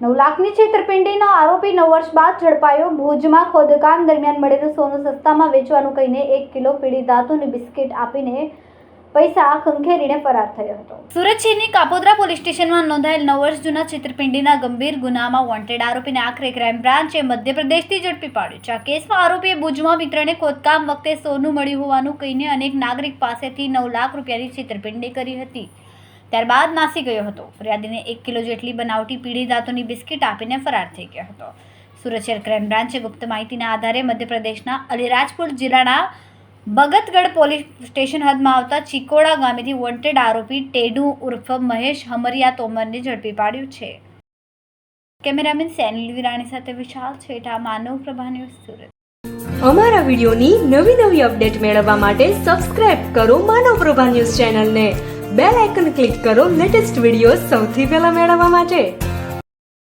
નવ લાખની છેતરપિંડીનો આરોપી નવ વર્ષ બાદ ઝડપાયો. ભુજમાં ખોદકામ દરમિયાન મળેલું સોનું સસ્તામાં વેચવાનું કહીને એક કિલો પીળી ધાતુની બિસ્કિટ આપીને પૈસા ખંખેરીને ફરાર થયો હતો. સુરત શહેરની કાપોદ્રા પોલીસ સ્ટેશનમાં નોંધાયેલ નવ વર્ષ જૂના છેતરપિંડીના ગંભીર ગુનામાં વોન્ટેડ આરોપીને આખરે ક્રાઇમ બ્રાન્ચે મધ્યપ્રદેશથી ઝડપી પાડ્યો છે. આ કેસમાં આરોપીએ ભુજમાં મિત્રને ખોદકામ વખતે સોનું મળ્યું હોવાનું કહીને અનેક નાગરિક પાસેથી નવ લાખ રૂપિયાની છેતરપિંડી કરી હતી. ત્યારબાદ નાસી ગયો હતો. ફરિયાદીને એક કિલો જેટલી બનાવટી પીળી ધાતુની બિસ્કિટ આપીને ફરાર થઈ ગયો હતો. સુરત શહેર ક્રાઇમ બ્રાન્ચે ગુપ્ત માહિતીના આધારે મધ્યપ્રદેશના અલીરાજપુર જિલ્લાના ભગતગઢ પોલીસ સ્ટેશન હદમાં આવતા ચિકોડા ગામેથી વોન્ટેડ આરોપી ટેડુ ઉર્ફ મહેશ હમરિયા તોમરને ઝડપી પાડ્યું છે. કેમેરામેન સેનિલ વિરાણી સાથે વિશાલ છેઠા, માનવ પ્રભા ન્યૂઝ સુરત. અમારા વિડિયોની નવી નવી અપડેટ મેળવવા માટે સબસ્ક્રાઇબ કરો માનવ પ્રભા ન્યૂઝ ચેનલને. બેલ આઇકન ક્લિક કરો લેટેસ્ટ વીડિયો સૌથી પહેલા મેળવવા માટે.